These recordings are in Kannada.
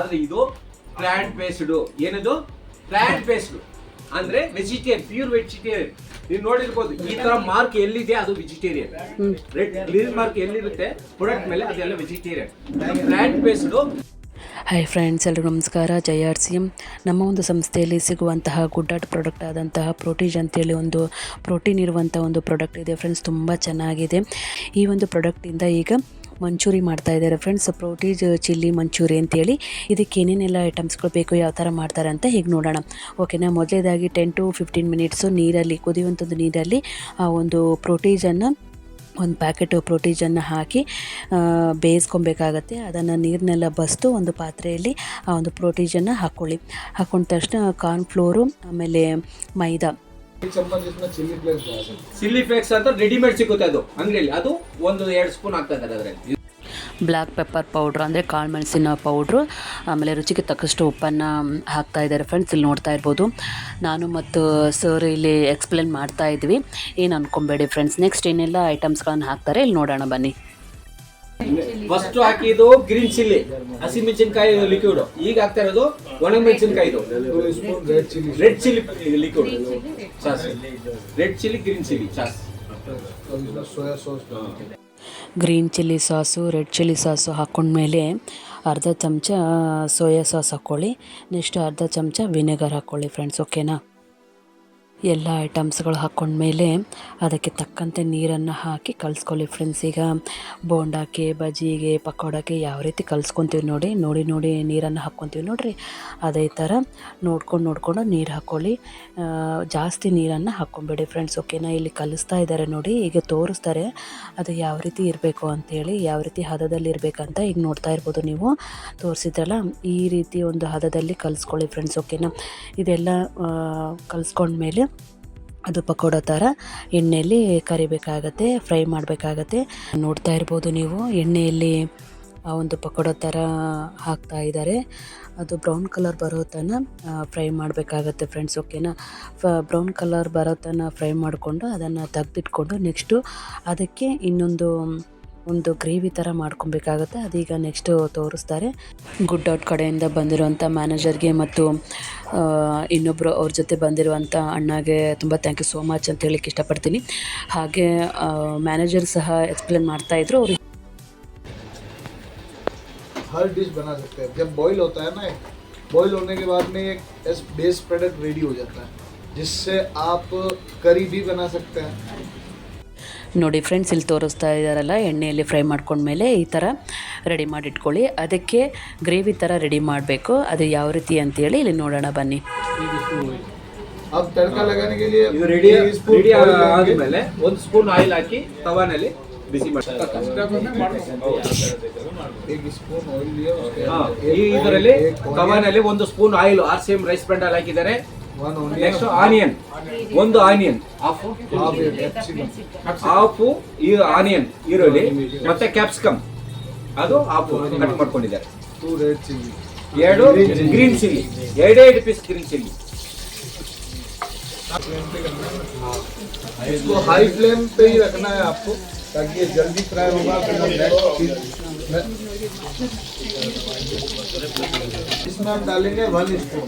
ಆದ್ರೆ ಇದು ಪ್ಲಾಂಟ್ ಬೇಸ್ಡ್ ಏನದು? ಪ್ಲಾಂಟ್ ಬೇಸ್ಡ್ ಅಂದ್ರೆ ವೆಜಿಟೇರಿಯನ್ ಪ್ಯೂರ್ ವೆಜಿಟೇರಿಯನ್ ನೀವು ನೋಡಿರ್ಬೋದು ಈ ತರ ಮಾರ್ಕ್ ಎಲ್ಲಿದೆ ಅದು ವೆಜಿಟೇರಿಯನ್ ರೆಡ್ ಗ್ರೀನ್ ಮಾರ್ಕ್ ಎಲ್ಲಿರುತ್ತೆ? ಪ್ರಾಡಕ್ಟ್ ಮೇಲೆ ಅದೆಲ್ಲ vegetarian plant based hi friends ಎಲ್ಲರೂ ನಮಸ್ಕಾರ. Jai R C M. ನಮ್ಮ ಒಂದು ಸಂಸ್ಥೆಯಲ್ಲಿ ಸಿಗುವಂತಹ ಗುಡ್ಡಾಟ್ ಪ್ರಾಡಕ್ಟ್ ಆದಂತಹ ಪ್ರೋಟೀಜ್ ಅಂತೇಳಿ ಒಂದು ಪ್ರೋಟೀನ್ ಇರುವಂಥ ಒಂದು ಪ್ರಾಡಕ್ಟ್ ಇದೆ. ಫ್ರೆಂಡ್ಸ್ ತುಂಬ ಚೆನ್ನಾಗಿದೆ. ಈ ಒಂದು ಪ್ರಾಡಕ್ಟಿಂದ ಈಗ ಮಂಚೂರಿ ಮಾಡ್ತಾ ಇದ್ದಾರೆ ಫ್ರೆಂಡ್ಸ್ ಪ್ರೋಟೀಜ್ ಚಿಲ್ಲಿ ಮಂಚೂರಿ ಅಂತೇಳಿ. ಇದಕ್ಕೆ ಏನೇನೆಲ್ಲ ಐಟಮ್ಸ್ಗಳು ಬೇಕು, ಯಾವ ಥರ ಮಾಡ್ತಾರೆ ಅಂತ ಈಗ ನೋಡೋಣ. ಓಕೆನಾ ಮೊದಲೇದಾಗಿ ಟೆನ್ ಟು ಫಿಫ್ಟೀನ್ ಮಿನಿಟ್ಸು ನೀರಲ್ಲಿ ಕುದಿಯುವಂಥದ್ದು ನೀರಲ್ಲಿ, ಆ, ಒಂದು ಪ್ರೋಟೀಜನ್ನು ಒಂದು ಪ್ಯಾಕೆಟು ಪ್ರೋಟೀಜನ್ನು ಹಾಕಿ ಬೇಯಿಸ್ಕೊಬೇಕಾಗತ್ತೆ. ಅದನ್ನು ನೀರನ್ನೆಲ್ಲ ಬಸ್ತು ಒಂದು ಪಾತ್ರೆಯಲ್ಲಿ, ಆ, ಒಂದು ಪ್ರೋಟೀಜನ್ನು ಹಾಕ್ಕೊಳ್ಳಿ ಹಾಕ್ಕೊಂಡ ತಕ್ಷಣ ಕಾರ್ನ್ಫ್ಲೋರು ಆಮೇಲೆ maida. Black chilli flakes chilli flakes ಅಂತ ರೆಡಿಮೇಡ್ ಸಿಗುತ್ತೆ ಅದು. ಅಂಗಡಿಯಲ್ಲಿ. ಅದು ಒಂದು ಎರಡು ಸ್ಪೂನ್ ಅದರಲ್ಲಿ. ಬ್ಲ್ಯಾಕ್ ಪೆಪ್ಪರ್ ಪೌಡ್ರ್ ಅಂದರೆ ಕಾಳು ಮೆಣಸಿನ ಪೌಡ್ರು ಆಮೇಲೆ ರುಚಿಗೆ ತಕ್ಕಷ್ಟು ಉಪ್ಪನ್ನ ಹಾಕ್ತಾ ಇದ್ದಾರೆ ಫ್ರೆಂಡ್ಸ್ ಇಲ್ಲಿ ನೋಡ್ತಾ ಇರ್ಬೋದು. ನಾನು ಮತ್ತು ಸರ್ ಇಲ್ಲಿ ಎಕ್ಸ್ಪ್ಲೇನ್ ಮಾಡ್ತಾ ಇದ್ವಿ. ಏನ್ ಅನ್ಕೊಬೇಡಿ ಫ್ರೆಂಡ್ಸ್ ನೆಕ್ಸ್ಟ್ ಏನೆಲ್ಲ ಐಟಮ್ಸ್ಗಳನ್ನು ಹಾಕ್ತಾರೆ ಇಲ್ಲಿ ನೋಡೋಣ ಬನ್ನಿ. ಫಸ್ಟ್ ಹಾಕಿದ್ದು ಗ್ರೀನ್ ಚಿಲ್ಲಿ ಹಸಿ ಮೆಣಸಿನಕಾಯಿ ಲಿಕ್ವಿಡ್ ಈಗ ಹಾಕ್ತಾ ಇರೋದು ಒಣ ಮೆಣಸಿನಕಾಯಿ red chilli liquid sauce red chilli green chilli sauce soya sauce green chilli sauce red chilli sauce ಹಾಕ್ಕೊಂಡ್ಮೇಲೆ ಅರ್ಧ ಚಮಚ ಸೋಯಾ ಸಾಸ್ ಹಾಕ್ಕೊಳ್ಳಿ ನೆಕ್ಸ್ಟ್ ಅರ್ಧ ಚಮಚ ವಿನೆಗರ್ ಹಾಕ್ಕೊಳ್ಳಿ ಫ್ರೆಂಡ್ಸ್ ಓಕೆನಾ ಎಲ್ಲ ಐಟಮ್ಸ್ಗಳು ಹಾಕ್ಕೊಂಡ್ಮೇಲೆ ಅದಕ್ಕೆ ತಕ್ಕಂತೆ ನೀರನ್ನು ಹಾಕಿ ಕಲಿಸ್ಕೊಳ್ಳಿ ಫ್ರೆಂಡ್ಸ್ ಈಗ ಬೋಂಡಾಕ್ಕೆ ಬಜ್ಜಿಗೆ ಪಕೋಡಕ್ಕೆ ಯಾವ ರೀತಿ ಕಲಿಸ್ಕೊತೀವಿ ನೋಡಿ ನೋಡಿ ನೋಡಿ ನೀರನ್ನು ಹಾಕ್ಕೊತೀವಿ ನೋಡಿರಿ. ಅದೇ ಥರ ನೋಡ್ಕೊಂಡು ನೋಡ್ಕೊಂಡು ನೀರು ಹಾಕ್ಕೊಳ್ಳಿ ಜಾಸ್ತಿ ನೀರನ್ನು ಹಾಕ್ಕೊಂಬೇಡಿ ಫ್ರೆಂಡ್ಸ್ ಓಕೆನಾ ಇಲ್ಲಿ ಕಲಿಸ್ತಾ ಇದ್ದಾರೆ ನೋಡಿ, ಈಗ ತೋರಿಸ್ತಾರೆ ಅದು ಯಾವ ರೀತಿ ಇರಬೇಕು ಅಂತೇಳಿ ಯಾವ ರೀತಿ ಹದದಲ್ಲಿ ಇರಬೇಕಂತ ಈಗ ನೋಡ್ತಾ ಇರ್ಬೋದು ನೀವು. ತೋರಿಸಿದ್ರಲ್ಲ, ಈ ರೀತಿ ಒಂದು ಹದದಲ್ಲಿ ಕಲಿಸ್ಕೊಳ್ಳಿ ಫ್ರೆಂಡ್ಸ್ ಓಕೆನಾ ಇದೆಲ್ಲ ಕಲಿಸ್ಕೊಂಡ್ಮೇಲೆ ಅದು ಪಕೋಡ ಥರ ಎಣ್ಣೆಯಲ್ಲಿ ಕರಿಬೇಕಾಗತ್ತೆ, ಫ್ರೈ ಮಾಡಬೇಕಾಗತ್ತೆ. ನೋಡ್ತಾ ಇರ್ಬೋದು ನೀವು, ಎಣ್ಣೆಯಲ್ಲಿ, ಆ, ಒಂದು ಪಕೋಡ ಥರ ಹಾಕ್ತಾ ಇದ್ದಾರೆ. ಅದು ಬ್ರೌನ್ ಕಲರ್ ಬರೋ ತನಕ ಫ್ರೈ ಮಾಡಬೇಕಾಗತ್ತೆ ಫ್ರೆಂಡ್ಸ್, ಓಕೆನಾ? ಫ, ಬ್ರೌನ್ ಕಲರ್ ಬರೋ ತನಕ ಫ್ರೈ ಮಾಡಿಕೊಂಡು ಅದನ್ನು ತೆಗೆದಿಟ್ಕೊಂಡು ನೆಕ್ಸ್ಟು ಅದಕ್ಕೆ ಇನ್ನೊಂದು ಒಂದು ಗ್ರೇವಿ ಥರ ಮಾಡ್ಕೊಬೇಕಾಗತ್ತೆ ಅದೀಗ ನೆಕ್ಸ್ಟು ತೋರಿಸ್ತಾರೆ ಗುಡ್ ಡಾಟ್ ಕಡೆಯಿಂದ ಬಂದಿರುವಂಥ ಮ್ಯಾನೇಜರ್ಗೆ ಮತ್ತು ಆ, ಇನ್ನೊಬ್ಬರು ಅವ್ರ ಜೊತೆ ಬಂದಿರುವಂಥ ಅಣ್ಣಗೆ ತುಂಬ ಥ್ಯಾಂಕ್ ಯು ಸೋ ಮಚ್ ಅಂತ ಹೇಳಕ್ಕೆ ಇಷ್ಟಪಡ್ತೀನಿ ಹಾಗೆ ಮ್ಯಾನೇಜರ್ ಸಹ ಎಕ್ಸ್ಪ್ಲೇನ್ ಮಾಡ್ತಾಯಿದ್ರು ಅವ್ರು हर डिश बना सकते हैं जब बॉईल होता है ना बॉईल होने के बाद में एक बेस प्रोडक्ट रेडी हो जाता है जिससे आप करी भी बना सकते हैं ನೋಡಿ ಫ್ರೆಂಡ್ಸ್ ಇಲ್ಲಿ ತೋರಿಸ್ತಾ ಇದ್ದಾರಲ್ಲ ಎಣ್ಣೆಯಲ್ಲಿ ಫ್ರೈ ಮಾಡ್ಕೊಂಡ್ಮೇಲೆ ಈ ಥರ ರೆಡಿ ಮಾಡಿ ಇಟ್ಕೊಳ್ಳಿ ಅದಕ್ಕೆ ಗ್ರೇವಿ ಥರ ರೆಡಿ ಮಾಡಬೇಕು ಅದು ಯಾವ ರೀತಿ ಅಂತೇಳಿ ಇಲ್ಲಿ ನೋಡೋಣ ಬನ್ನಿ अब तड़का लगाने के लिए ಇದು ರೆಡಿ एक स्पून ರೆಡಿ oil लेंगे। ಆದ್ಮೇಲೆ ಒಂದು ಸ್ಪೂನ್ ಆಯಿಲ್ ಹಾಕಿ ತವಾನಲ್ಲಿ ಬಿಸಿ ಮಾಡಿ एक स्पून ऑयल लिया उसके ಹಾ, अंदर ಈ एक ಇದರಲ್ಲಿ oil, एक onion, ತವಾನಲ್ಲಿ ಒಂದು spoon oil R C M rice brand ಹಾಕಿದ್ದಾರೆ one onion, ನೆಕ್ಸ್ಟ್ ಆನಿಯನ್ ಒಂದು onion half half a capsicum, half ಈ ಆನಿಯನ್ ಈರುಳ್ಳಿ ಮತ್ತೆ ಕ್ಯಾಪ್ಸಿಕಮ್ ಅದು ಹಾಫ್ ಕಟ್ ಮಾಡ್ಕೊಂಡಿದ್ದಾರೆ two red chilli. ಎರಡು ಗ್ರೀನ್ ಚಿಲ್ಲಿ ಎರಡೇ ಎರಡು ಪೀಸ್ ಗ್ರೀನ್ ಚಿಲ್ಲಿ इसको हाई फ्लेम पे ही रखना है आपको ताकि ये जल्दी फ्राई होगा फिर हम next चीज- इसमें हम डालेंगे वन स्पून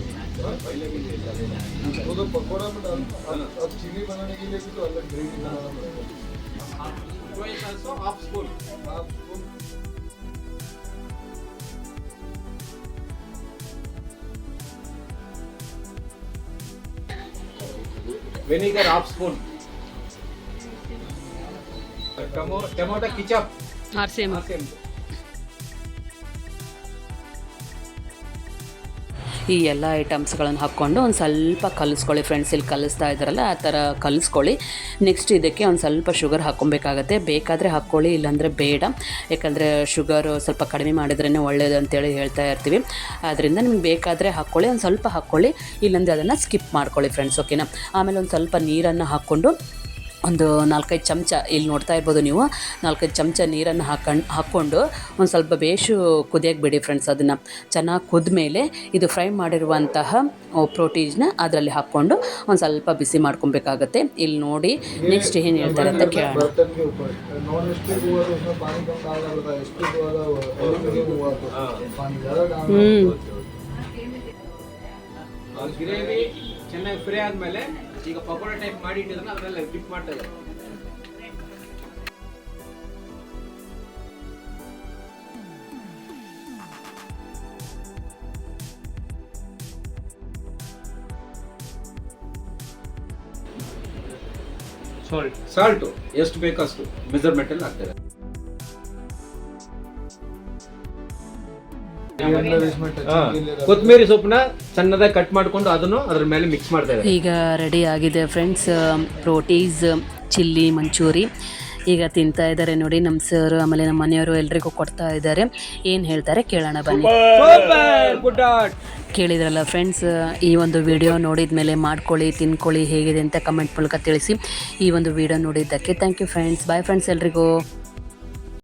वो तो पकौड़ा में अब चीनी बनाने के लिए भी तो अलग ग्रेवी बनाना पड़ेगा half spoon half spoon vinegar half spoon tomato. ಈ ಎಲ್ಲ ಐಟಮ್ಸ್ಗಳನ್ನು ಹಾಕ್ಕೊಂಡು ಒಂದು ಸ್ವಲ್ಪ ಕಲಿಸ್ಕೊಳ್ಳಿ ಫ್ರೆಂಡ್ಸ್ ಇಲ್ಲಿ ಕಲಿಸ್ತಾ ಇದ್ದಾರಲ್ಲ, ಆ ಥರ ಕಲಿಸ್ಕೊಳ್ಳಿ. ನೆಕ್ಸ್ಟ್ ಇದಕ್ಕೆ ಒಂದು ಸ್ವಲ್ಪ ಶುಗರ್ ಹಾಕ್ಕೊಬೇಕಾಗತ್ತೆ. ಬೇಕಾದರೆ ಹಾಕ್ಕೊಳ್ಳಿ, ಇಲ್ಲಾಂದರೆ ಬೇಡ. ಯಾಕಂದರೆ ಶುಗರು ಸ್ವಲ್ಪ ಕಡಿಮೆ ಮಾಡಿದ್ರೇ ಒಳ್ಳೆಯದು ಅಂತೇಳಿ ಹೇಳ್ತಾ ಇರ್ತೀವಿ. ಆದ್ದರಿಂದ ನಿಮ್ಗೆ ಬೇಕಾದರೆ ಹಾಕ್ಕೊಳ್ಳಿ, ಒಂದು ಸ್ವಲ್ಪ ಹಾಕ್ಕೊಳ್ಳಿ. ಇಲ್ಲಾಂದರೆ ಅದನ್ನು ಸ್ಕಿಪ್ ಮಾಡ್ಕೊಳ್ಳಿ ಫ್ರೆಂಡ್ಸ್ ಓಕೆನಾ ಆಮೇಲೆ ಒಂದು ಸ್ವಲ್ಪ ನೀರನ್ನು ಹಾಕ್ಕೊಂಡು ಒಂದು ನಾಲ್ಕೈದು ಚಮಚ ಇಲ್ಲಿ ನೋಡ್ತಾ ಇರ್ಬೋದು ನೀವು. ನಾಲ್ಕೈದು ಚಮಚ ನೀರನ್ನು ಹಾಕೊಂಡು ಹಾಕ್ಕೊಂಡು ಒಂದು ಸ್ವಲ್ಪ ಬೇಷು ಕುದಿಯಕ್ಕೆ ಬಿಡಿ ಫ್ರೆಂಡ್ಸ್ ಅದನ್ನು. ಚೆನ್ನಾಗಿ ಕುದ ಮೇಲೆ ಇದು ಫ್ರೈ ಮಾಡಿರುವಂತಹ ಪ್ರೋಟೀನ್ನ ಅದರಲ್ಲಿ ಹಾಕ್ಕೊಂಡು ಒಂದು ಸ್ವಲ್ಪ ಬಿಸಿ ಮಾಡ್ಕೊಬೇಕಾಗತ್ತೆ. ಇಲ್ಲಿ ನೋಡಿ ನೆಕ್ಸ್ಟ್ ಏನು ಹೇಳ್ತಾರೆ ಅಂತ ಕೇಳೋಣ. ಹ್ಞೂ ಚೆನ್ನಾಗಿ ಫ್ರೈ ಆದಮೇಲೆ ಈಗ ಪಕೋಡ ಟೈಪ್ ಮಾಡಿ ಇಟ್ಟಿದ್ರೆ ಅದನ್ನೆಲ್ಲ ಡಿಪ್ ಮಾಡ್ತಾ ಇದ್ದಾರೆ. ಸಾಲ್ಟ್ ಸಾಲ್ಟು ಎಷ್ಟು ಬೇಕಷ್ಟು ಮೆಜರ್ಮೆಂಟ್ ಅಲ್ಲಿ ಹಾಕ್ತಾರೆ. ಕೊತ್ತಂಬರಿ ಸೊಪ್ಪನ್ನ ಸಣ್ಣದಾಗಿ ಕಟ್ ಮಾಡ್ಕೊಂಡು ಅದನ್ನು ಅದ್ರ ಮೇಲೆ ಮಿಕ್ಸ್ ಮಾಡ್ತಾ ಇದ್ದಾರೆ. ಈಗ ರೆಡಿ ಆಗಿದೆ ಫ್ರೆಂಡ್ಸ್ ಪ್ರೋಟೀಸ್ ಚಿಲ್ಲಿ ಮಂಚೂರಿ ಈಗ ತಿಂತಾ ಇದ್ದಾರೆ ನೋಡಿ ನಮ್ಮ ಸರ್ ಆಮೇಲೆ ನಮ್ಮ ಮನೆಯವರು ಎಲ್ರಿಗೂ ಕೊಡ್ತಾ ಇದ್ದಾರೆ. ಏನು ಹೇಳ್ತಾರೆ ಕೇಳೋಣ ಬನ್ನಿ. ಕೇಳಿದ್ರಲ್ಲ ಫ್ರೆಂಡ್ಸ್ ಈ ಒಂದು ವಿಡಿಯೋ ನೋಡಿದ ಮೇಲೆ ಮಾಡ್ಕೊಳ್ಳಿ ತಿನ್ಕೊಳ್ಳಿ ಹೇಗಿದೆ ಅಂತ ಕಮೆಂಟ್ ಮೂಲಕ ತಿಳಿಸಿ ಈ ಒಂದು ವಿಡಿಯೋ ನೋಡಿದ್ದಕ್ಕೆ. Thank you friends bye friends ಎಲ್ರಿಗೂ.